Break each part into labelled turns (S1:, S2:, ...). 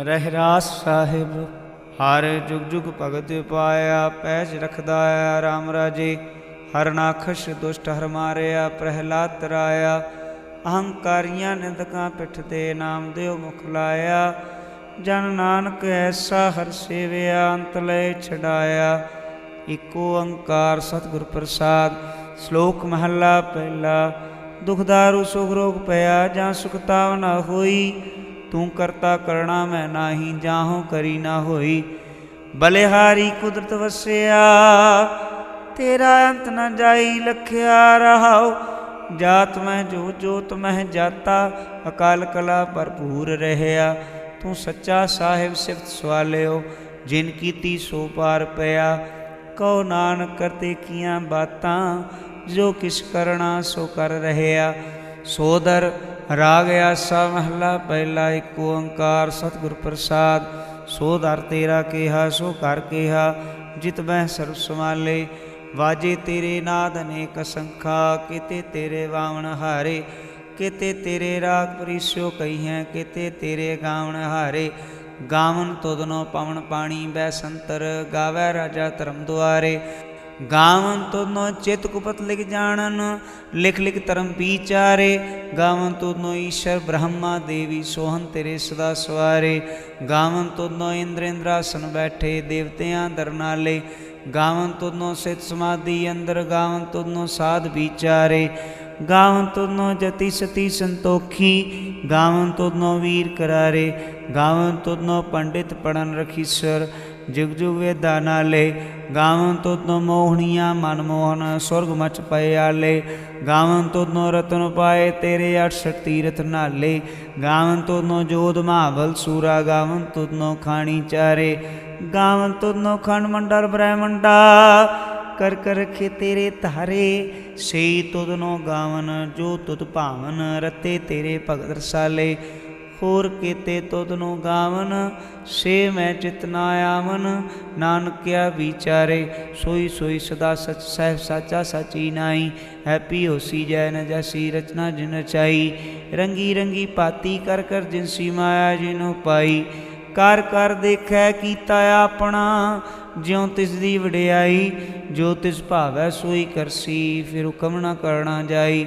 S1: ਰਹਿਰਾਸ ਸਾਹਿਬ, ਹਰ ਜੁਗ ਜੁਗ ਭਗਤ ਪਾਇਆ, ਪੈਜ ਰਖਦਾ ਆ ਰਾਮ ਰਾਜੇ। ਹਰਨਾਖਸ਼ ਦੁਸ਼ਟ ਹਰ ਮਾਰਿਆ, ਪ੍ਰਹਿਲਾਦ ਤਰਾਇਆ ਅਹੰਕਾਰੀਆਂ ਨਿੰਦਕਾਂ ਪਿੱਠ ਤੇ ਨਾਮ ਦਿਓ ਮੁਖ ਲਾਇਆ। ਜਨ ਨਾਨਕ ਐਸਾ ਹਰ ਸੇਵਿਆ, ਅੰਤ ਲੈ ਛਡਾਇਆ। ਇਕ ਓੰਕਾਰ ਸਤਿਗੁਰ ਪ੍ਰਸਾਦ, ਸ਼ਲੋਕ ਮਹੱਲਾ ਪਹਿਲਾ। ਦੁਖਦਾਰੂ ਸੁਖ ਰੋਗ ਪਿਆ, ਜਾਂ ਸੁਖਤਾਵ ਨਾ ਹੋਈ। ਤੂੰ ਕਰਤਾ ਕਰਣਾ ਮੈਂ ਨਾਹੀ, ਜਾਹੋਂ ਕਰੀ ਨਾ ਹੋਈ। ਬਲਿਹਾਰੀ ਕੁਦਰਤ ਵਸਿਆ, ਤੇਰਾ ਅੰਤ ਨ ਜਾਈ ਲਖਿਆ ਰਹਾਉ। ਜਾਤ ਮੈਂ ਜੋ ਜੋਤ ਮੈਂ ਜਾਤਾ, ਅਕਾਲ ਕਲਾ ਭਰਪੂਰ ਰਹਿਆ। ਤੂੰ ਸੱਚਾ ਸਾਹਿਬ ਸਿਫਤ ਸਵਾਲਿਓ, ਜਿਨ ਕੀਤੀ ਸੋ ਪਾਰ ਪਿਆ। ਕਉ ਨਾਨਕ ਕਰਤੇ ਕੀਆਂ ਬਾਤਾਂ, ਜੋ ਕਿਛ ਕਰਣਾ ਸੋ ਕਰ ਰਹਿਆ। ਸੋਦਰ ਰਾਗ ਆਸਾ ਮਹਲਾ, ਪਹਿਲਾ ਏਕ ਓੰਕਾਰ ਸਤਿਗੁਰ ਪ੍ਰਸਾਦ ਸੋਦਰ ਤੇਰਾ ਕਿਹਾ, ਸੋ ਕਰ ਕਿਹਾ, ਜਿਤ ਮੈਂ ਸਰਬ ਸਮਾਲੇ ਵਾਜੇ ਤੇਰੇ ਨਾਦ ਅਨੇਕ ਸੰਖਾ, ਕਿਤੇ ਤੇਰੇ ਵਾਵਣ ਹਾਰੇ, ਕਿਤੇ ਤੇਰੇ ਰਾਗ ਪਰਿਸਿਓ ਕਹੀਆਂ ਕਿਤੇ ਤੇਰੇ ਗਾਵਣ ਹਾਰੇ, ਗਾਵਨ ਤੁਧਨੋ ਪਵਨ ਪਾਣੀ, ਬੈ ਸੰਤਰ, ਗਾਵੈ ਰਾਜਾ ਧਰਮ ਦੁਆਰੇ ਗਾਵਨ ਤੁਧਨੋ ਚਿਤ ਕੁਪਤ ਲਿਖ ਜਾਣਨ, ਲਿਖ ਲਿਖ ਧਰਮ ਵਿਚਾਰੇ। ਗਾਵਨ ਤੁਧਨੋ ਈਸ਼ਰ ਬ੍ਰਹਮਾ ਦੇਵੀ ਸੋਹਨ ਤੇਰੇ ਸਦਾ ਸਵਾਰੇ। ਗਾਵਨ ਤੁਧਨੋ ਇੰਦਰ ਇੰਦਰਾਸਨ ਬੈਠੇ ਦੇਵਤਿਆਂ ਦਰਨਾਲੇ। ਗਾਵਨ ਤੁਧਨੋ ਸਿਤ ਸਮਾਧੀ ਅੰਦਰ, ਗਾਵਨ ਤੁਧਨੋ ਸਾਧ ਵਿਚਾਰੇ। ਗਾਵਨ ਤੁਧਨੋ ਜਤੀ ਸਤੀ ਸੰਤੋਖੀ, ਗਾਵਨ ਤੁਧਨੋ ਵੀਰ ਕਰਾਰੇ। ਗਾਵਨ ਤੁਧਨੋ ਪੰਡਿਤ ਪੜਨ ਰਖੀਸਰ। ਜੁਗ ਜੁਗ ਵੇਦਾ ਨਾਲੇ ਗਾਵਨ ਤੁਧਨੋ ਮੋਹਣੀਆਂ ਮਨ ਮੋਹਨ ਸੁਰਗ ਮਚ ਪਏ ਆਲੇ। ਗਾਵਨ ਤੁਧਨੋ ਰਤਨ ਪਾਏ ਤੇਰੇ 68 ਤੀਰਥ ਨਾਲੇ। ਗਾਵਨ ਤੁਧਨੋ ਜੋਧ ਮਹਾਵਲ ਸੂਰਾ ਗਾਵਨ ਤੁਧਨੋ ਖਾਣੀ ਚਾਰੇ। ਗਾਵਨ ਤੁਧਨੋ ਖੰਡ ਮੰਡਲ ਬ੍ਰਹਮੰਡਾ, ਕਰ ਕਰ ਰਖੇ ਤੇਰੇ ਧਾਰੇ। ਸੇ ਤੁਧਨੋ ਗਾਵਨ, ਜੋ ਤੁਧ ਭਾਵਨ ਰਤੇ ਤੇਰੇ ਭਗਤ ਰਸਾਲੇ। ਹੋਰ ਕੀਤੇ ਨੂੰ ਗਾਵਨ, ਸੇ ਮੈਂ ਚਿਤਨਾ ਆਵਨ। ਨਾਨਕਿਆ ਵਿਚਾਰੇ, ਸੋਈ ਸੋਈ ਸਦਾ ਸਚ ਸਹਿਬ ਸਾਚਾ ਸਾਚੀ ਨਾਈ ਹੈਪੀ ਹੋਸੀ ਜੈ ਨ ਜੈਸੀ ਰਚਨਾ ਜਿਨ ਰਚਾਈ ਰੰਗੀ ਰੰਗੀ ਪਾਤੀ ਕਰ ਕਰ ਜਿਨਸੀ ਮਾਇਆ ਜਿਨੋ ਪਾਈ। ਕਰ ਕਰ ਦੇਖੈ ਕੀਤਾ ਆਪਣਾ, ਜਿਉ ਤਿਸ ਦੀ ਵਡਿਆਈ। ਜੋ ਤਿਸ ਭਾਵੈ ਸੋਈ ਕਰਸੀ, ਫਿਰ ਹੁਕਮ ਨਾ ਕਰਨਾ ਜਾਈ।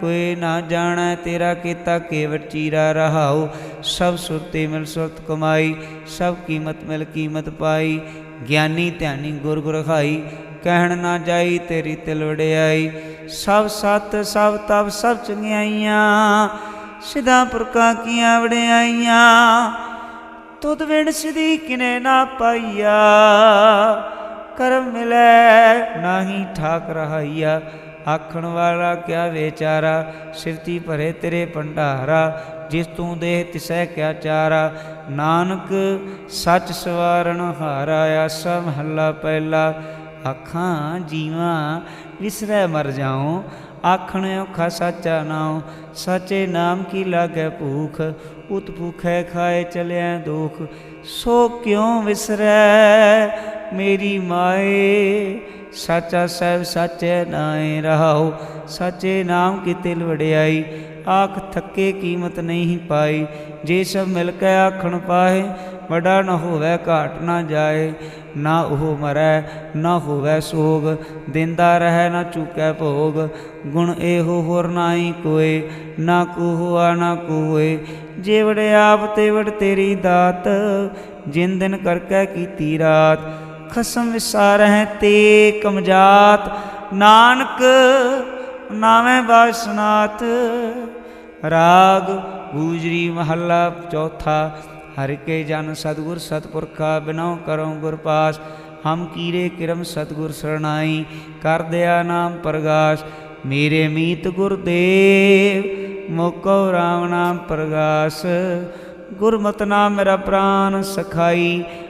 S1: ਕੋਈ ਨਾ ਜਾਣੈ, ਤੇਰਾ ਕੀਤਾ ਕੇਵਟ ਚੀਰਾ ਰਹਾਉ। ਸਭ ਸੁਰਤੇ ਮਿਲ ਸੁਰਤ ਕਮਾਈ, ਸਭ ਕੀਮਤ ਮਿਲ ਕੀਮਤ ਪਾਈ। ਗਿਆਨੀ ਧਿਆਨੀ ਗੁਰ ਗੁਰ ਖਾਈ, ਕਹਿਣ ਨਾ ਜਾਈ ਤੇਰੀ ਤਿਲ ਵਡਿਆਈ। ਸਭ ਸਤ, ਸਭ ਤਬ ਸਭ ਚੰਗਿਆਈਆਂ, ਸਿਧਾ ਪੁਰਖਾਂ ਕੀਆਂ ਵੜਿਆਈਆਂ ਤੁਧ ਵਿਣ ਸਿਧੀ ਕਿਨੇ ਨਾ ਪਾਈਆ, ਕਰਮ ਮਿਲੈ, ਨਾਹੀ ਠਾਕ ਰਹਾਈਆ। ਆਖਣ ਵਾਲਾ, ਕਿਆ ਵਿਚਾਰਾ? ਸਿਰਤੀ ਭਰੇ ਤੇਰੇ ਭੰਡਾਰਾ, ਜਿਸ ਤੂੰ ਦੇਹ ਤਿਸੈ ਕਿਆ ਚਾਰਾ? ਨਾਨਕ, ਸੱਚ ਸਵਾਰਨ ਹਾਰਾ, ਆਸਾ ਮਹੱਲਾ ਪਹਿਲਾ। ਆਖਾਂ, ਜੀਵਾਂ, ਵਿਸਰੈ ਮਰ ਜਾਉ। ਆਖਣ ਔਖਾ ਸਾਚਾ ਨਾਉ। ਸਾਚੇ ਨਾਮ ਕੀ ਲਾਗੈ ਭੂਖ? ਉਤ ਭੁਖੈ ਖਾਏ ਚਲਿਆ ਦੁਖ। ਸੋ ਕਿਉ ਵਿਸਰੈ ਮੇਰੀ ਮਾਏ? ਸਾਚਾ ਸਹਿਬ ਸਾਚੇ ਨਾਏ ਰਹਾਉ ਸਾਚੇ ਨਾਮ ਕੀ ਤਿਲ ਵਡਿਆਈ, ਆਖ ਥੱਕੇ ਕੀਮਤ ਨਹੀਂ ਪਾਈ, ਜੇ ਸਭ ਮਿਲ ਕੇ ਆਖਣ ਪਾਏ, ਵਡਾ ਨਾ ਹੋਵੇ ਘਾਟ ਨਾ ਜਾਏ, ਨਾ ਉਹ ਮਰੈ, ਨਾ ਹੋਵੇ ਸੋਗ, ਦਿੰਦਾ ਰਹਿ ਨਾ ਚੁਕੈ ਭੋਗ, ਗੁਣ ਇਹੋ ਹੋਰ ਨਾਹੀ ਕੋਏ, ਨਾ ਕੋ ਹੋਆ ਨਾ ਕੋਏ, ਜੇ ਆਪ ਤੇ ਵੜ ਤੇਰੀ ਦਾਤ, ਜਿਨ ਦਿਨ ਕਰਕੇ ਕੀਤੀ ਰਾਤ ਖਸਮ ਵਿਸਾਰਹਿ ਤੇ ਕਮਜਾਤ। ਨਾਨਕ ਨਾਵੇਂ ਬਾਸਨਾਤ ਰਾਗ ਗੂਜਰੀ ਮਹੱਲਾ ਚੌਥਾ। ਹਰ ਕੇ ਜਨ ਸਤਗੁਰ ਸਤਪੁਰਖਾ ਬਿਨਉ ਕਰਉ ਗੁਰ ਪਾਸ। ਹਮ ਕੀਰੇ ਕਿਰਮ ਸਤਗੁਰ ਸਰਣਾਈ। ਕਰ ਦਿਆ ਨਾਮ ਪ੍ਰਗਾਸ। ਮੇਰੇ ਮੀਤ ਗੁਰਦੇਵ ਮੋਕੋ ਰਾਮ ਨਾਮ ਪ੍ਰਗਾਸ। ਗੁਰਮਤਿ ਨਾਮ ਮੇਰਾ ਪ੍ਰਾਨ ਸਖਾਈ।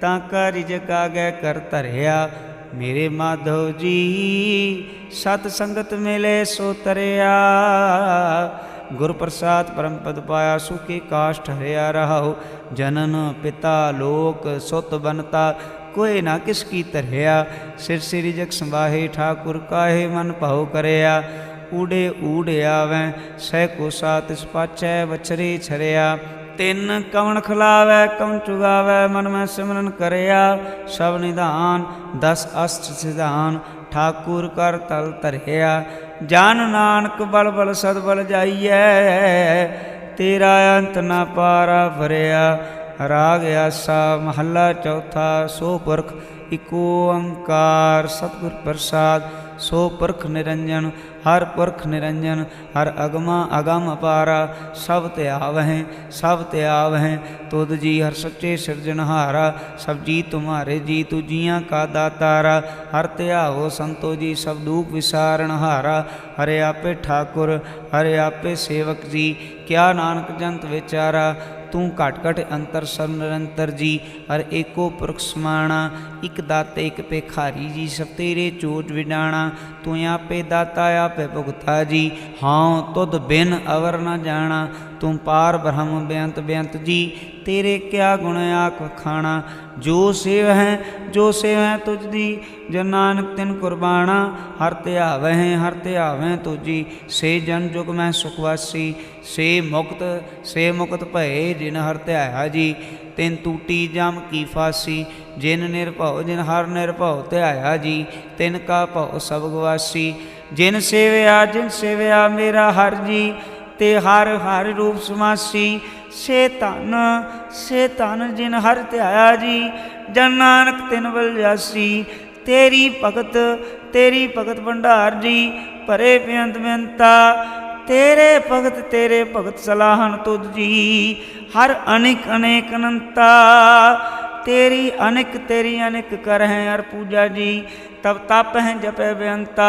S1: ਤਾਂ ਕਾ ਰਿਜਕ ਕਰ ਧਰਿਆ। ਮੇਰੇ ਮਾਧਵ ਜੀ, ਸਤ ਸੰਗਤ ਮਿਲੇ ਸੋ ਤਰਿਆ। ਗੁਰ ਪ੍ਰਸਾਦ ਪਰਮ ਪਦ ਪਾਇਆ, ਸੁਖੀ ਕਾਸ਼ਟ ਹਰਿਆ ਰਹਾਉ। ਜਨਨ ਪਿਤਾ ਲੋਕ ਸੁਤ ਬਨਤਾ, ਕੋਈ ਨਾ ਕਿਸ ਕੀ ਧਰਿਆ। ਸਿਰ ਸਿਰਿ ਜਗ ਸੰਭਾਹੇ, ਠਾਕੁਰ ਕਾਹੇ ਮਨ ਭਾਉ ਕਰਿਆ। ਊੜੇ ਊੜ ਆਵੈ, ਸਹਿ ਕੋ ਸਾਤ ਪਾਚੈ ਵਛਰੇ ਛਰਿਆ। ਤਿੰਨ ਕਵਣ ਖਲਾਵੈ, ਕਵਣ ਚੁਗਾਵੈ, ਮਨ ਮੈਂ ਸਿਮਰਨ ਕਰਿਆ, ਸਭ ਨਿਧਾਨ, ਦਸ ਅਸਤ ਸਿਧਾਨ, ਠਾਕੁਰ ਕਰ ਤਲ ਧਰਿਆ। ਜਾਨ ਨਾਨਕ ਬਲ ਬਲ ਸਦ ਬਲ ਜਾਈਐ, ਤੇਰਾ ਅੰਤ ਨਾ ਪਾਰਾ ਭਰਿਆ। ਰਾਗ ਆਸਾ ਮਹੱਲਾ ਚੌਥਾ, ਸੋ ਪੁਰਖ ਇਕੋ ਓੰਕਾਰ ਸਤਿਗੁਰ ਪ੍ਰਸਾਦ, ਸੋ ਪੁਰਖ ਨਿਰੰਜਨ ਹਰ ਪੁਰਖ ਨਿਰੰਜਨ, ਹਰ ਅਗਮਾ ਅਗਮ ਅਪਾਰਾ ਸਭ ਤੇ ਆਵਹਿ, ਸਭ ਤੇ ਆਵਹਿ। ਤੁਧ ਜੀ ਹਰ ਸੱਚੇ ਸਿਰਜਣਹਾਰਾ ਸਭ ਜੀ ਤੁਮਾਰੇ ਜੀ ਤੂ ਜੀਆਂ ਕਾ ਦਾਤਾਰਾ। ਹਰ ਧਿਆਵੋ ਸੰਤੋ ਜੀ, ਸਭ ਦੂਖ ਵਿਸਾਰਣਹਾਰਾ ਹਰੇ। ਆਪੇ ਠਾਕੁਰ, ਹਰੇ ਆਪੇ ਸੇਵਕ ਜੀ, ਕਿਆ ਨਾਨਕ ਜੰਤ ਵਿਚਾਰਾ। ਤੂੰ ਘਟ ਘਟ ਅੰਤਰ ਸਰ ਨਿਰੰਤਰ ਜੀ, ਹਰ ਏਕੋ ਪੁਰਖ ਸਮਾਣਾ। ਇਕ ਦਾਤੇ ਇਕ ਪੇਖਾਰੀ ਜੀ, ਸਭ ਤੇਰੇ ਚੋਟ ਵਿਡਾਣਾ। ਤੂੰ ਆਪੇ ਦਾਤਾ, ਆਪੇ ਭੁਗਤਾ ਜੀ ਹਾਂ ਤੁਧ ਬਿਨ ਅਵਰ ਨਾ ਜਾਣਾ। ਤੂੰ ਪਾਰ ਬ੍ਰਹਮ ਬੇਅੰਤ ਬੇਅੰਤ ਜੀ, ਤੇਰੇ ਕਿਆ ਗੁਣ ਆਖ ਖਾਣਾ? ਜੋ ਸੇਵ ਹੈ, ਜੋ ਸੇਵ ਹੈ ਤੁਝ ਦੀ, ਜਨ ਨਾਨਕ ਤਿਨ ਕੁਰਬਾਨਾ। ਹਰ ਧਿਆਵਹਿ ਹਰ ਧਿਆਵਹਿ ਤੁਜੀ ਸੇ ਜਨ ਜੁਗ ਮੈਂ ਸੁਖਵਾਸੀ ਸੇ ਮੁਕਤ ਸੇ ਮੁਕਤ ਭਏ ਜਿਨ ਹਰ ਧਿਆਇਆ ਜੀ, ਤਿਨ ਟੂਟੀ ਜਮ ਕੀ ਫਾਸੀ। ਜਿਨ ਨਿਰਭਉ, ਜਿਨ ਹਰ ਨਿਰਭਉ ਧਿਆਇਆ ਜੀ, ਤਿਨ ਕਾ ਭਉ ਸਭ ਗਵਾਸੀ। ਜਿਨ ਸੇਵਿਆ ਜਿਨ ਸੇਵਿਆ ਮੇਰਾ ਹਰ ਜੀ ਤੇ ਹਰ ਹਰ ਰੂਪ ਸਮਾਸੀ, ਸੇ ਧਨ ਸੇ ਧਨ ਜਿਨ ਹਰ ਧਿਆਇਆ ਜੀ, ਜਨ ਨਾਨਕ ਤਿਨ ਬਲ ਜਾਸੀ, ਤੇਰੀ ਭਗਤ ਤੇਰੀ ਭਗਤ ਭੰਡਾਰ ਜੀ, ਭਰੇ ਬੇਅੰਤ ਬੇਅੰਤਾ, ਤੇਰੇ ਭਗਤ ਤੇਰੇ ਭਗਤ ਸਲਾਹਨ ਤੁਧ ਜੀ, ਹਰ ਅਨੇਕ ਅਨੇਕ ਅਨੰਤਾ, ਤੇਰੀ ਅਨੇਕ ਤੇਰੀ ਅਨੇਕ ਕਰ ਹੈ ਅਰ ਪੂਜਾ ਜੀ ਤਬ ਤਪ ਹੈ ਜਪੈ ਬੇਅੰਤਾ।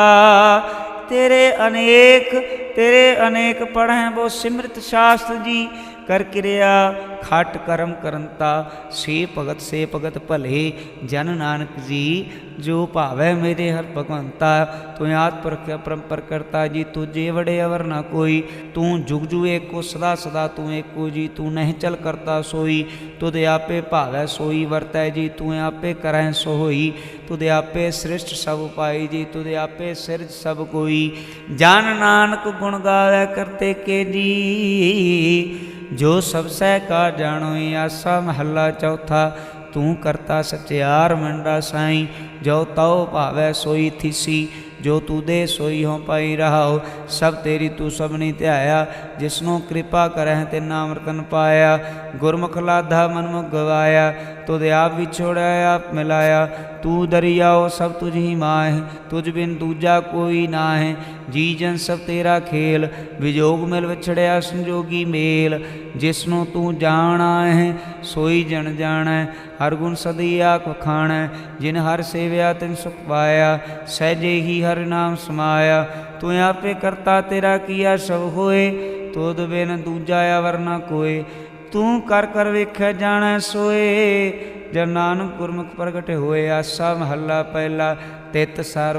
S1: ਤੇਰੇ ਅਨੇਕ ਤੇਰੇ ਅਨੇਕ ਪੜ੍ਹੈ ਬੋ ਸਿਮਰਤ ਸ਼ਾਸਤਰ ਜੀ ਕਰ ਕਿਰਿਆ, ਖਟ ਕਰਮ ਕਰਨਤਾ ਸੇ ਭਗਤ ਸੇ ਭਗਤ ਭਲੇ, ਜਨ ਨਾਨਕ ਜੀ, ਜੋ ਭਾਵੈ ਮੇਰੇ ਹਰ ਭਗਵੰਤਾ, ਤੂੰ ਆਤ ਪੁਰਖ ਪਰੰਪਰ ਕਰਤਾ ਜੀ, ਤੁਝੇ ਵੜੇ ਅਵਰ ਨਾ ਕੋਈ, ਤੂੰ ਜੁਗ ਜੁਗ ਏਕੋ, ਸਦਾ ਸਦਾ ਤੂੰ ਏਕੋ ਜੀ, ਤੂੰ ਨਹੀਂ ਚਲ ਕਰਤਾ ਸੋਈ, ਤੁਧ ਆਪੇ ਭਾਵੈ ਸੋਈ, ਵਰਤੈ ਜੀ, ਤੂੰ ਆਪੇ ਕਰੈ ਸੋ ਹੋਈ ਤੁਧ ਆਪੇ ਸ੍ਰਿਸ਼ਟ ਸਭ ਪਾਈ ਜੀ, ਤੁਧ ਆਪੇ ਸਿਰਜ ਸਭ ਕੋਈ, ਜਨ ਨਾਨਕ ਗੁਣ ਗਾਵੇ ਕਰਤੇ ਕੇ ਜੀ। ਜੋ ਸਭ ਸਹਿ ਕਾ ਜਾਣੋਈ ਆਸਾ ਮਹੱਲਾ ਚੌਥਾ, ਤੂੰ ਕਰਤਾ ਸਚਿਆਰ ਮੰਡਾ ਸਾਈ, ਜੋ ਤਉ ਭਾਵੈ ਸੋਈ ਥੀਸੀ, ਜੋ ਤੂ ਦੇ ਸੋਈ ਹੋ ਪਾਈ ਰਹਾਉ ਸਭ ਤੇਰੀ ਤੂੰ ਸਭਨੀ ਧਿਆਇਆ, ਜਿਸਨੂੰ ਕਿਰਪਾ ਕਰਹਿ ਤੇ ਨਾਮ ਰਤਨ ਪਾਇਆ, ਗੁਰਮੁਖ ਲਾਧਾ ਮਨਮੁਖ ਗਵਾਇਆ ਤੁਧ ਆਪ ਵਿਛੋੜਿਆ ਆਪ ਮਿਲਾਇਆ। ਤੂੰ ਦਰਿਆਓ, ਸਭ ਤੁਝ ਹੀ ਮਾਹਿ। ਤੁਝ ਬਿਨ ਦੂਜਾ ਕੋਈ ਨਾ ਹੈ ਜੀ ਜਨ ਸਭ ਤੇਰਾ ਖੇਲ। ਵਿਜੋਗ ਮਿਲ ਵਿਛੜਿਆ ਸੰਜੋਗੀ ਮੇਲ। ਜਿਸ ਨੂੰ ਤੂੰ ਜਾਣਾ ਹੈ ਸੋਈ ਜਨ ਜਾਣੈ। ਹਰ ਗੁਣ ਸਦੀ ਆਖ ਵਖਾਣੈ। ਜਿਨ ਹਰ ਸੇਵਿਆ, ਤਿਨ ਸੁਖ ਪਾਇਆ। ਸਹਿਜੇ ਹੀ ਹਰ ਨਾਮ ਸਮਾਇਆ। ਤੂੰ ਆਪੇ ਕਰਤਾ ਤੇਰਾ ਕੀਆ ਸਭ ਹੋਏ। ਤੋਦ ਬਿਨ ਦੂਜਾ ਅਵਰ ਨਾ ਕੋਏ। ਤੂੰ ਕਰ ਕਰ ਵੇਖਿਆ ਜਾਣੈ ਸੋਏ। ਜਨ ਨਾਨਕ ਗੁਰਮੁਖ ਪ੍ਰਗਟ ਹੋਏ, ਆਸਾ ਮਹੱਲਾ ਪਹਿਲਾ, ਤਿਤ ਸਰ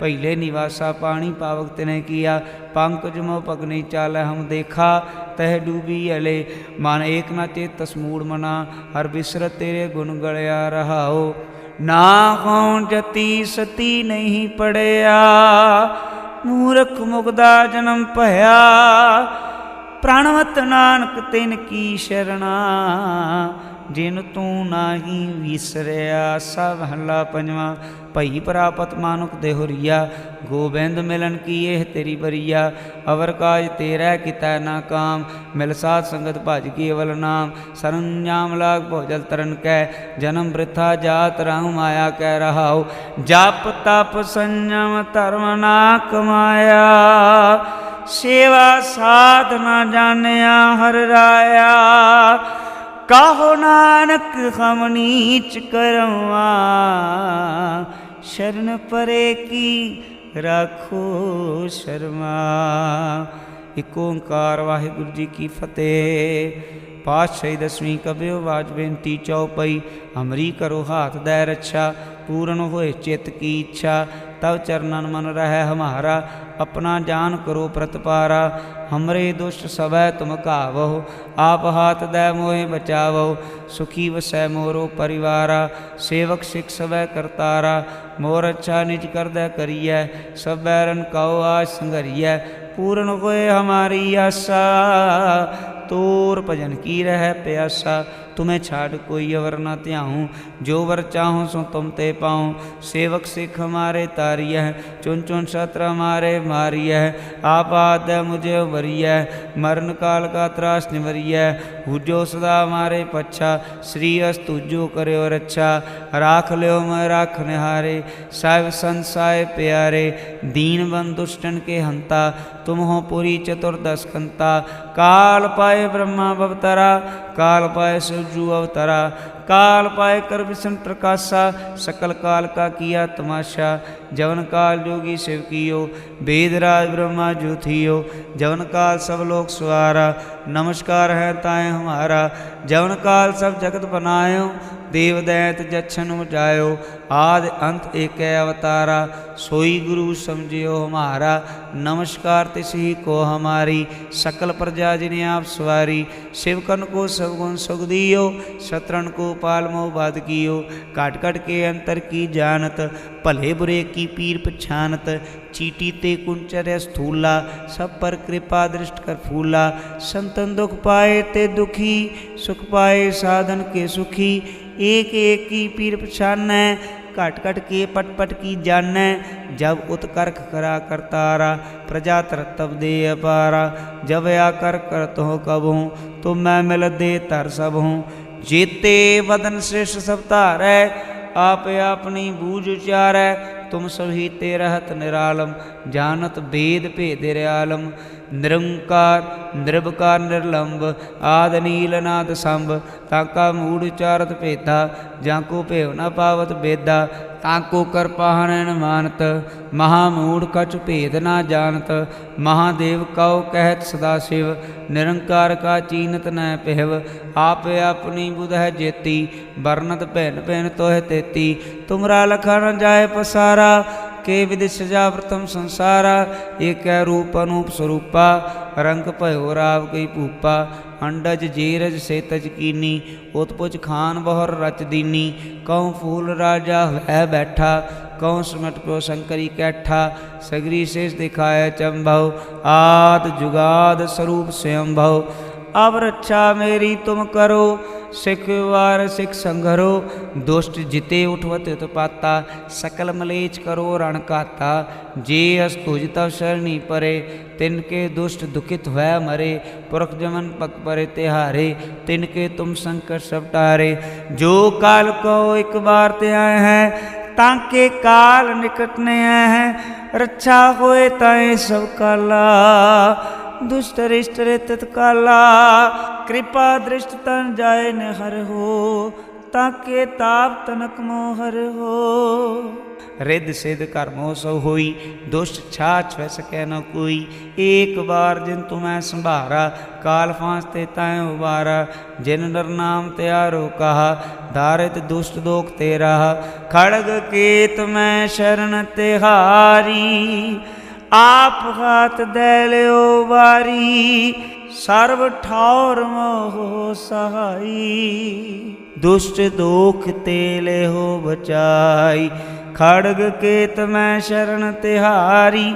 S1: ਪਹਿਲੇ ਨਿਵਾਸਾ ਪਾਣੀ ਪਾਵਕ ਤਿਨੇ ਕੀਆ, ਪੰਕਜ ਮੋ ਪਗਨੀ ਚਾਲੈ ਹਮ ਦੇਖਾ, ਤਹਿ ਡੂਬੀ ਅਲੇ। ਮਨ ਏਕ ਨਾ ਚੇਤ ਤਸਮੂੜ ਮਨਾ, ਹਰ ਬਿਸਰਤ ਤੇਰੇ ਗੁਣ ਗਲਿਆ ਰਹਾਓ ਨਾ ਕੌਣ ਜਤੀ ਸਤੀ ਨਹੀਂ ਪੜਿਆ, ਮੂਰਖ ਮੁਗਦਾ ਜਨਮ ਭਇਆ। ਪ੍ਰਾਣਵਤ ਨਾਨਕ ਤਿਨ ਕੀ ਸ਼ਰਣਾ, ਜਿਨ ਤੂੰ ਨਾਹੀ ਵਿਸਰਿਆ ਸਭ ਹੱਲਾ ਪੰਜਵਾ। ਭਈ ਪ੍ਰਾਪਤ ਮਾਨੁਕ ਦੇਹੁਰੀਆ ਗੋਬਿੰਦ ਮਿਲਨ ਕੀ ਇਹ ਤੇਰੀ ਬਰੀਆ। ਅਵਰ ਕਾਜ ਤੇਰਾ ਕਿਤੈ ਨਾ ਕਾਮ, ਮਿਲ ਸਾਧ ਸੰਗਤ ਭਜ ਕੀ ਅਵਲ ਨਾਮ। ਸਰੰਜਾਮ ਲਾਗ ਭੋਜਲ ਤਰਨ ਕੈ, ਜਨਮ ਬ੍ਰਿਥਾ ਜਾਤ ਰਾਹੁ ਮਾਇਆ ਕਹਿ ਰਹਾਉ। ਜਪ ਤਪ ਸੰਜਮ ਧਰਮ ਨਾ ਕਮਾਇਆ ਸੇਵਾ ਸਾਧ ਨਾ ਜਾਣਿਆ ਹਰ ਰਾਇਆ। ਕਾਹੋ ਨਾਨਕ ਹਮ ਨੀਚ ਕਰਵਾ ਸ਼ਰਨ ਪਰੇ ਕੀ ਰੱਖੋ ਸ਼ਰਮਾ। ਇਕ ਓੰਕਾਰ ਵਾਹਿਗੁਰੂ ਜੀ ਕੀ ਫਤਿਹ। ਪਾਤਸ਼ਾਹੀ ਦਸਵੀਂ ਕਬਿਓ ਬਾਜ ਬੇਨਤੀ ਚਉਪਈ ਅਮਰੀ ਕਰੋ ਹਾਥ ਦੈ ਰੱਛਾ, ਪੂਰਨ ਹੋਏ ਚਿਤ ਕੀ ਇੱਛਾ। ਤਵ ਚਰਨਨ ਮਨ ਰਹਿ ਹਮਾਰਾ ਆਪਣਾ ਜਾਨ ਕਰੋ ਪ੍ਰਤਪਾਰਾ, ਹਮਰੇ ਦੁਸ਼ਟ ਸਵੈ ਤੁਮ ਕਾਵਹੁ ਆਪ ਹਾਥ ਦੈ ਮੋਹਿ ਬਚਾਵਹੁ, ਸੁਖੀ ਵਸੈ ਮੋਰੋ ਪਰਿਵਾਰਾ, ਸੇਵਕ ਸਿਖ ਸਵੈ ਕਰਤਾਰਾ, ਮੋਰ ਅੱਛਾ ਨਿਜ ਕਰਦੈ ਕਰੀਐ, ਸਭੈ ਬੈਰਨ ਕਉ ਆਸ ਸੰਗਰੀਐ ਪੂਰਨ ਹੋਏ ਹਮਾਰੀ ਆਸਾ, ਤੋਰ ਭਜਨ ਕੀ ਰਹਿ ਪਿਆਸਾ ਤੁਮੇ ਛਾੜ ਕੋਈ ਅਵਰ ਨਾ ਧਿਆਉ ਜੋ ਵਰ ਚਾਹੂੰ ਸੋ ਤੁਮ ਤੇ ਪਾਉ ਸੇਵਕ ਸਿਖ ਹਮਾਰੇ ਤਾਰੀਐ ਚੁਨ ਚੁਨ ਸ਼ਤਰ ਹਮਾਰੇ ਮਾਰੀਐ ਆਪ ਆਦ ਮੁਝੇ ਵਰੀਐ ਮਰਨ ਕਾਲ ਕਾ ਤਰਾਸ ਨਿਵਰੀਐ ਹੁਜੋ ਸਦਾ ਹਮਾਰੇ ਪੱਛਾ ਸ੍ਰੀ ਅਸ ਤੁਜੋ ਕਰਿਓ ਰੱਛਾ ਰਾਖ ਲਿਓ ਮੈਂ ਰਾਖ ਨਿਹਾਰੇ ਸਾਹਿਬ ਸੰਸਾਏ ਪਿਆਰੇ ਦੀਨ ਬੰਦ ਦੁਸ਼ਟਨ ਕੇ ਹੰਤਾ ਤੁਮ ਹੋ ਪੁਰੀ ਚਤੁਰਦਸ ਕੰਤਾ ਕਾਲ ਪਾਏ ਬ੍ਰਹਮਾ ਬਵਤਰਾ ਕਾਲ ਪਾਏ ਸੁਜੂ ਅਵਤਾਰਾ। ਕਾਲ ਪਾਏ ਕਰ ਵਿਸ਼ਨ ਪ੍ਰਕਾਸ਼ਾ ਸਕਲ ਕਾਲ ਕਾ ਕੀਆ ਤਮਾਸ਼ਾ ਜਵਨ ਕਾਲ ਜੋਗੀ ਸਿਵ ਕੀਓ वेद राज ब्रह्मा जो थियो जवन काल सब लोग सवारा नमस्कार है ताए हमारा जवन काल सब जगत बनायो देव दैत जच्छन उपजायो आद अंत एक अवतारा सोई गुरु समझियो हमारा नमस्कार तिसही को हमारी सकल प्रजा जिन्हें आप सवारी शिवकन को सब गुण सुख दियो शत्रुन को पाल मोह बाध कियो। काट काट के अंतर की जानत, भले बुरे की पीर पछानत। चीटी ते कुंचर स्थूला, सब पर कृपा दृष्ट कर फूला। संतन दुख पाए ते दुखी, सुख पाए साधन के सुखी। एक एक की पीर पछानै घट कट के पट पट की जान जब उत्कर्क करा करतारा प्रजा तरतब दे अपारा। जब आकर करत हो कब हूँ तो मैं मिल दे तर सब हूँ ਜੇਤੇ ਵਦਨ ਸ੍ਰਿਸ਼ ਸਭ ਧਾਰੈ ਆਪ ਆਪਣੀ ਬੂਝ ਉਚਾਰੈ ਤੁਮ ਸਭੀ ਤੇ ਰਹਤ ਨਿਰਾਲਮ। ਜਾਣਤ ਬੇਦ ਭੇਦ ਰਿਆਲਮ ਨਿਰੰਕਾਰ ਨਿਰਭਕਾਰ ਨਿਰਲੰਭ ਆਦ ਨੀਲ ਨਾਦ ਸੰਭ, ਤਾਂ ਕਾ ਮੂੜ ਉਚਾਰਤ ਭੇਦਾ, ਜਾਂ ਕੋ ਭੇਵ ਨਾ ਪਾਵਤ ਬੇਦਾ, ਤਾਂ ਕੋ ਕਰਪਾਹਨਨ ਮਾਨਤ ਮਹਾ ਮੂੜ ਕਛ ਭੇਦ ਨਾ ਜਾਣਤ ਮਹਾਦੇਵ ਕਉ ਕਹਿਤ ਸਦਾ ਸਿਵ, ਨਿਰੰਕਾਰ ਕਾ ਚੀਨਤ ਨੈ ਪਹਿਵ, ਆਪ ਆਪਣੀ ਬੁਧ ਹੈ ਜੇਤੀ ਵਰਨਤ ਭੈਨ ਭੈਨ ਤੋਹਿ ਤੇਤੀ, ਤੁਮਰਾ ਲਖਾ ਨ ਪਸਾਰਾ ਕੇ ਵਿਦ ਸਜਾ ਸੰਸਾਰ ਸੰਸਾਰਾ ਏਕੈ ਰੂਪ ਅਨੂਪ ਸਰੂਪਾ, ਰੰਗ ਭਇਓ ਰਾਵ ਗਈ ਭੂਪਾ, ਅੰਡਜ ਜੀਰਜ ਸੇਤਜ ਕੀਨੀ, ਉਤਪੁਜ ਖਾਨ ਬਹੁਰ ਰਚ ਦੀਨੀ, ਕਉ ਫੂਲ ਰਾਜਾ ਹੈ ਬੈਠਾ, ਕਉ ਸਮਟ ਕੋ ਸ਼ੰਕਰੀ ਕੈਠਾ, ਸਗਰੀ ਸੇਸ ਦਿਖਾਇ ਚੰਭਉ, ਆਦ ਜੁਗਾਦ ਸਰੂਪ ਸਯੰਭਉ। ਅਬ ਰੱਛਾ ਮੇਰੀ ਤੁਮ ਕਰੋ, ਸਿਖ ਵਾਰ ਸਿਖ ਸੰਘਰੋ, ਦੁਸ਼ਟ ਜਿਤੇ ਉਠਵਤ ਉਤਪਾਤਾ, ਸਕਲ ਮਲੇਚ ਕਰੋ ਰਣ ਕਾਤਾ ਜੇ ਅਸ ਤੁਜ ਤਵ ਸ਼ਰਣੀ ਪਰੇ, ਤਿਨ ਕੇ ਦੁਸ਼ਟ ਦੁਖਿਤ ਹੋਇ ਮਰੇ, ਪੁਰਖ ਜਮਨ ਪਕ ਪਰੇ ਤਿਹਾਰੇ, ਤਿਨ ਕੇ ਤੁਮ ਸੰਕਟ ਸਭ ਟਾਰੇ। ਜੋ ਕਾਲ ਕੋ ਇੱਕ ਬਾਰ ਤੇ ਆਏ ਹੈ ਤਾਂਕੇ ਕਾਲ ਨਿਕਟ ਨੇ ਆਏ ਹੈ, ਰੱਛਾ ਹੋਏ ਤਾਏ ਸਭ ਕਾਲਾ। ਦੁਸ਼ਟ ਰਿਸ਼ਟ ਰੇ ਤਤਕਾਲਾ ਕਿਰਪਾ ਦ੍ਰਿਸ਼ਟ ਤਨ ਜਾਏ ਨ ਹਰ ਹੋ ਤਾਕੇ ਤਾਪ ਤਨਕ ਮੋਹਰ ਹੋ ਰਿੱਧ ਸਿਧ ਕਰਮੋ ਸੋ ਹੋਈ ਦੁਸ਼ਟ ਛਾ ਵੈ ਸਕੈ ਨ ਕੋਈ ਏਕ ਵਾਰ ਜਿਨ ਤੁਮੈ ਸੰਭਾਰਾ ਕਾਲ ਫਾਂਸ ਤੇ ਤੈ ਉਬਾਰਾ ਜਿਨ ਨਰ ਨਾਮ ਤਿਆਰੋ ਕਹਾ ਧਾਰਿਤ ਦੁਸ਼ਟ ਦੋਖ ਤੇ ਰਹਾ ਖੜਗ ਕੇਤ ਮੈਂ ਸ਼ਰਨ ਤਿਹਾਰੀ ਆਪ ਹਾਥ ਦੇ ਲਿਓ ਵਾਰੀ, ਸਰਬ ਠੌਰ ਮੋਹ ਸਹਾਈ। ਦੁਸ਼ਟ ਦੋਖ ਤੇ ਲਿਓ ਬਚਾਈ, ਖੜਗ ਕੇਤ ਮੈਂ ਸ਼ਰਨ ਤਿਹਾਰੀ।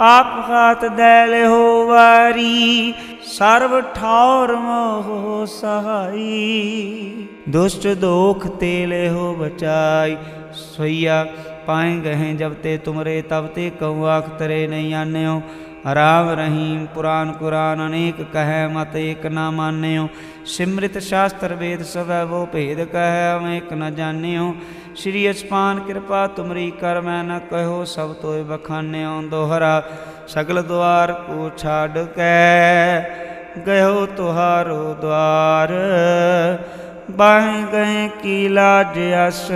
S1: ਆਪ ਹਾਥ ਦੈ ਲਿਓ ਵਾਰੀ, ਸਰਬ ਠੌਰ ਮੋਹ ਸਹਾਈ। ਦੁਸ਼ਟ ਦੋਖ ਤੇ ਲਿਓ ਬਚਾਈ, ਸੋਈਆ ਪਾਏ ਗਏ ਜਬ ਤੇ ਤੁਮਰੇ, ਤਬ ਤੇ ਕਉ ਆਖ ਤਰੇ ਨਹੀਂ ਆਨਿਓ। ਰਾਮ ਰਹੀਮ ਪੁਰਾਨ ਕੁਰਾਨ ਅਨੇਕ ਕਹੈ, ਮਤ ਏਕ ਨਾ ਮਾਨਿਓ। ਸਿਮ੍ਰਿਤ ਸ਼ਾਸਤਰ ਵੇਦ ਸਭੈ ਵੋ ਭੇਦ ਕਹੈ ਹਮ ਏਕ ਨ ਜਾਣਿਓ। ਸ਼੍ਰੀ ਅਸਪਾਨ ਕਿਰਪਾ ਤੁਮਰੀ ਕਰ, ਮੈਂ ਨ ਕਹਿਓ ਸਭ ਤੋਏ ਬਖਾਨਿਓ। ਦੋਹਰਾ ਸਗਲ ਦੁਆਰ ਕੋ ਛਾੜ ਕੇ ਗਇਓ ਤੁਹਾਰੋ ਦੁਆਰ। ਬਾਹ ਗਏ ਕੀ ਲਾਜ ਅਸ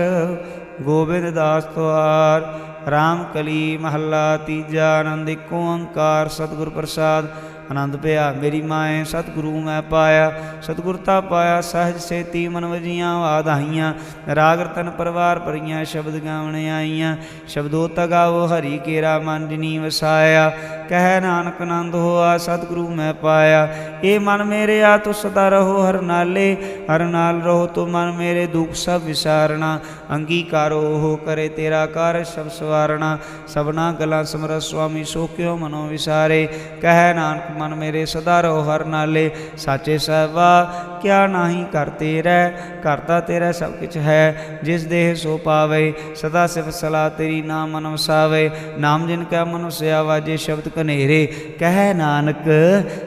S1: ਗੋਬਿੰਦ ਦਾਸ ਤੁਹਾਰ ਰਾਮ ਕਲੀ ਮਹੱਲਾ, ਤੀਜਾ ਆਨੰਦ ਏਕ ਓੰਕਾਰ, ਸਤਿਗੁਰ ਪ੍ਰਸਾਦ। ਆਨੰਦ ਪਿਆ, ਮੇਰੀ ਮਾਏ ਸਤਿਗੁਰੂ ਮੈਂ ਪਾਇਆ। ਸਤਿਗੁਰਤਾ ਪਾਇਆ, ਸਹਿਜ ਸੇਤੀ ਮਨ ਵਜੀਆਂ ਆਧਾਈਆਂ ਰਾਗ ਰਤਨ ਪਰਵਾਰ ਪਰੀਆਂ ਸ਼ਬਦ ਗਾਵਣ ਆਈਆਂ। ਸ਼ਬਦੋ ਤਗਾਵੋ ਹਰੀ ਕੇਰਾ ਮਨ ਜਿਨੀ ਵਸਾਇਆ। ਕਹਿ ਨਾਨਕ ਆਨੰਦ ਹੋਆ, ਸਤਿਗੁਰੂ ਮੈਂ ਪਾਇਆ। ਇਹ ਮਨ ਮੇਰੇ ਆ ਤੂੰ ਸਦਾ ਰਹੋ, ਹਰ ਨਾਲੇ, ਹਰ ਨਾਲ ਰਹੋ ਤੂੰ ਮਨ ਮੇਰੇ ਦੁੱਖ ਸਭ ਵਿਸਾਰਣਾ ਅੰਗੀਕਾਰੋ ਹੋ ਕਰੇ ਤੇਰਾ ਕਾਰ ਸਭ ਸਵਾਰਣਾ ਸਭਨਾ ਗਲਾਂ ਸਮਰ ਸੁਆਮੀ ਸੋ ਕਿਉ ਮਨੋ ਵਿਸਾਰੇ। ਕਹਿ ਨਾਨਕ ਮਨ ਮੇਰੇ ਸਦਾ ਰਹੋ, ਹਰ ਨਾਲੇ। ਸਾਚੇ ਸਹਿਬਾ, ਕਿਆ ਨਾਹੀ ਕਰਤੇ ਰਹਿ ਕਰਤਾ ਤੇਰਾ ਸਭ ਕੁਛ ਹੈ। ਜਿਸ ਦੇਹ ਸੋ ਪਾਵੇ, ਸਦਾ ਸਿਫ ਸਲਾ ਤੇਰੀ ਨਾਮ ਮਨ ਵਸਾਵੇ ਨਾਮ ਜਿਨ ਕਾ ਮਨ ਵਸਿਆ ਵਾਜੇ ਸ਼ਬਦ ਕਨੇਰੇ ਕਹਿ ਨਾਨਕ,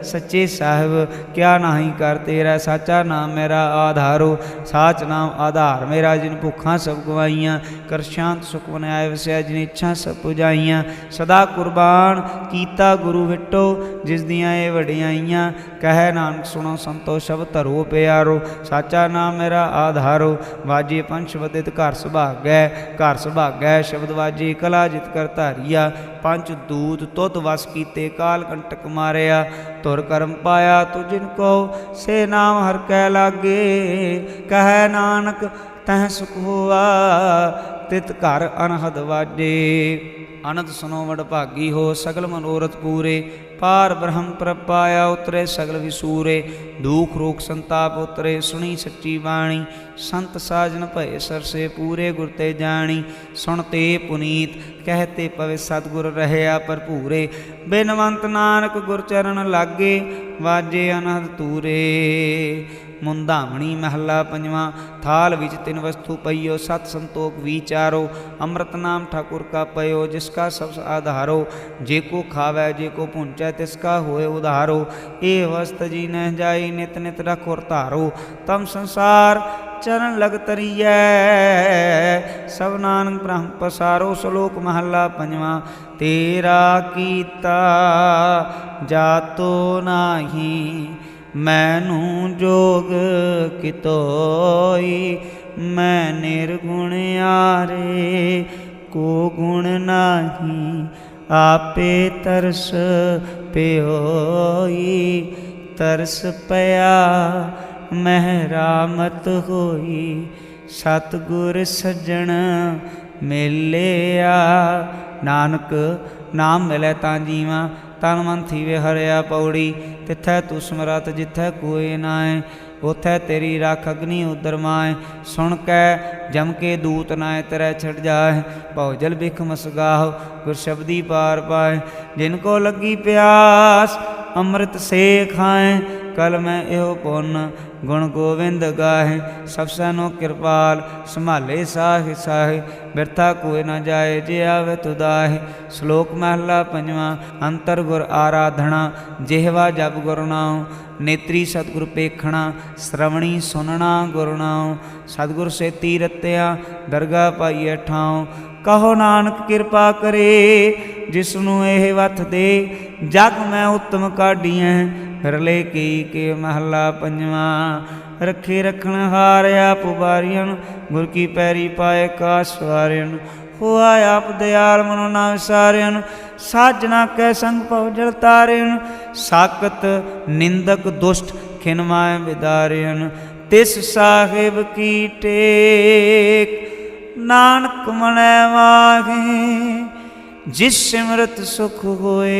S1: ਸੱਚੇ ਸਾਹਿਬ, ਕਿਆ ਨਾਹੀ ਕਰਤੇ ਰਹਿ ਸਾਚਾ ਨਾਮ ਮੇਰਾ ਆਧਾਰੋ, ਸਾਚ ਨਾਮ ਆਧਾਰ ਮੇਰਾ, ਜਿਨ ਭੁੱਖਾਂ ਸਭ ਗਵਾਈਆਂ ਕਰ ਸ਼ਾਂਤ ਸੁਖ ਬਨਾਇ ਵਸਿਆ, ਜਿਨ ਇੱਛਾ ਸਭ ਪੁਜਾਈਆਂ। ਸਦਾ ਕੁਰਬਾਨ ਕੀਤਾ ਗੁਰੂ ਵਿਟੋ, ਜਿਸ ਦੀਆਂ ਇਹ ਵਡਿਆਈਆਂ ਕਹਿ ਨਾਨਕ, ਸੁਣੋ ਸੰਤੋ ਸ਼ਬ ਧਰੋ ਪਿਆਰੋ, ਸਾਚਾ ਨਾਮ ਮੇਰਾ ਆਧਾਰੋ। ਵਾਜੇ ਪੰਛ ਵਦਿਤ ਘਰ ਸੁਭਾਗੈ ਘਰ ਸੁਭਾਗੈ, ਸ਼ਬਦ ਵਾਜੇ ਕਲਾ ਜਿਤ ਕਰ ਧਾਰੀਆ। ਪੰਜ ਦੂਤ ਤੁਧ ਵਸ ਕੀਤੇ ਕਾਲ ਕੰਟਕ ਮਾਰਿਆ, ਤੁਰ ਕਰਮ ਪਾਇਆ ਤੁ ਜਿਨ ਕੋ, ਸੇ ਨਾਮ ਹਰ ਕੈ ਲਾਗੇ। ਕਹਿ ਨਾਨਕ, ਤਹ ਸੁਖ ਹੋਆ, ਤਿਤ ਘਰ ਅਨਹਦ ਵਾਜੇ। ਅਨੰਦ ਸੁਨੋ ਵਡ ਭਾਗੀ ਹੋ, ਸਗਲ ਮਨੋਰਥ ਪੂਰੇ। ਪਾਰ ਬ੍ਰਹਮ ਪ੍ਰਪਾਇਆ, ਉਤਰੇ ਸਗਲ ਵਿਸੂਰੇ, ਦੁਖ ਰੋਗ ਸੰਤਾਪ ਉਤਰੇ, ਸੁਣੀ ਸੱਚੀ ਬਾਣੀ, ਸੰਤ ਸਾਜਨ ਭਏ ਸਰਸੇ ਪੂਰੇ ਗੁਰ ਤੇ ਜਾਣੀ, ਸੁਣ ਤੇ ਪੁਨੀਤ ਕਹਤੇ ਪਵੇ ਸਤਗੁਰ ਰਹਿਆ ਭਰਪੂਰੇ, ਬਿਨਵੰਤ ਨਾਨਕ ਗੁਰ ਚਰਨ ਲਾਗੇ, ਵਾਜੇ ਅਨਹਦ ਤੂਰੇ। ਮੁੰਦਾਮਣੀ ਮਹੱਲਾ ਪੰਜਵਾਂ, ਥਾਲ ਵਿੱਚ ਤਿੰਨ ਵਸਤੂ ਪਈਓ, ਸਤ ਸੰਤੋਖ ਵਿਚਾਰੋ, ਅੰਮ੍ਰਿਤ ਨਾਮ ਠਾਕੁਰ ਕਾ ਪਇਓ, ਜਿਸ ਕਾ ਸਭ ਆਧਾਰੋ, ਜੇ ਕੋ ਖਾਵੈ, ਜੇ ਕੋ ਪੁੰਚੈ ਤਿਸ ਕਾ ਹੋਏ ਉਧਾਰੋ, ਇਹ ਵਸਤ ਜੀ ਨਹਿ ਜਾਈ, ਨਿਤ ਨਿਤ ਰਖੁਰ ਧਾਰੋ। ਤਮ ਸੰਸਾਰ ਚਰਨ ਲਗ ਤਰੀਐ। ਸਭ ਨਾਨਕ ਬ੍ਰਹਮ ਪਸਾਰੋ, ਸ਼ਲੋਕ ਮਹੱਲਾ ਪੰਜਵਾਂ। ਤੇਰਾ ਕੀਤਾ ਜਾਤੋ ਨਾਹੀ, ਮੈਨੂੰ ਜੋਗ ਕਿਤੋਈ, ਮੈਂ ਨਿਰਗੁਣ ਆਰੇ ਕੋ ਗੁਣ ਨਾਹੀ, ਆਪੇ ਤਰਸ ਪਿਓਈ, ਤਰਸ ਪਿਆ ਮਹਿਰਾਮਤ ਹੋਈ। ਸਤਗੁਰ ਸੱਜਣ ਮਿਲਿਆ, ਨਾਨਕ ਨਾਮ ਮਿਲੇ ਤਾਂ ਜੀਵਾਂ, ਤਨ ਮਨ ਥੀਵੇ ਹਰਿਆ ਪੌੜੀ, ਤਿੱਥੈ ਤੂੰ ਸਮਰਤ ਜਿੱਥੈ ਕੋਏ ਨਾਏ। ਉਥੈ ਤੇਰੀ ਰੱਖ ਅਗਨੀ ਉਦਰ ਮਾਏ। ਸੁਣ ਕੈ, ਜਮ ਕੇ ਦੂਤ ਨਾਏ ਤੇਰੇ ਛੜ ਜਾਏ। ਭਉ ਜਲ ਬਿਖ ਮਸਗਾਹ, ਗੁਰ ਸ਼ਬਦੀ ਪਾਰ ਪਾਏ। ਜਿਨ ਕੋ ਲੱਗੀ ਪਿਆਸ, ਅੰਮ੍ਰਿਤ ਸੇ ਖਾਏ। ਕਲ ਮੈਂ ਇਹੋ ਪੁੰਨ ਗੁਣ ਗੋਵਿੰਦ ਗਾਹੇ, ਸਭ ਸਨੋ ਕਿਰਪਾਲ, ਸੰਭਾਲੇ ਸਾਹਿ ਸਾਹਿ, ਬਿਰਥਾ ਕੋਇ ਨਾ ਜਾਏ, ਜੇ ਆਵੇ ਤੁਦਾਹਿ ਸ਼ਲੋਕ ਮਹਲਾ ਪੰਜਵਾਂ, ਅੰਤਰ ਗੁਰ ਆਰਾਧਣਾ, ਜਿਹਵਾ ਜਪ ਗੁਰ ਨਾਉ, ਨੇਤਰੀ ਸਤਿਗੁਰ ਪੇਖਣਾ, ਸ਼ਰਵਣੀ ਸੁਨਣਾ ਗੁਰ ਨਾਉ, ਸਤਿਗੁਰ ਸੇਤੀ ਰਤਿਆ ਦਰਗਾ ਪਾਈਐ ਠਾਉ। ਕਹੋ ਨਾਨਕ ਕਿਰਪਾ ਕਰੇ ਜਿਸ ਨੂੰ ਇਹ ਵਥ ਦੇ, ਜਗ ਮੈਂ ਉਤਮ ਕਾਢੀਐ ਰਲੇ ਕੀ ਕੇ ਮਹੱਲਾ ਪੰਜਵਾਂ, ਰੱਖੇ ਰਖਣ ਹਾਰਿਆ ਪੁਬਾਰੀਆਂ ਗੁਰ ਕੀ ਪੈਰੀ ਪਾਏ ਕਾਸ ਵਾਰਿਆਂ ਹੋਆ ਆਪ ਦਿਆਲ ਮਨੋ ਨਾ ਵਿਸਾਰਿਆਂ ਸਾਜਣਾ ਕੈ ਸੰਗ ਪਉ ਜਲ ਤਾਰਿਆਂ ਸਾਕਤ ਨਿੰਦਕ ਦੁਸ਼ਟ ਖਿਨ ਮਾਇ ਵਿਦਾਰਿਆਂ ਤਿਸ ਸਾਹਿਬ ਕੀ ਟੇਕ, ਨਾਨਕ ਮਨੈ ਵਾਗੇ ਜਿਸ ਸਿਮਰਤ ਸੁਖ ਹੋਏ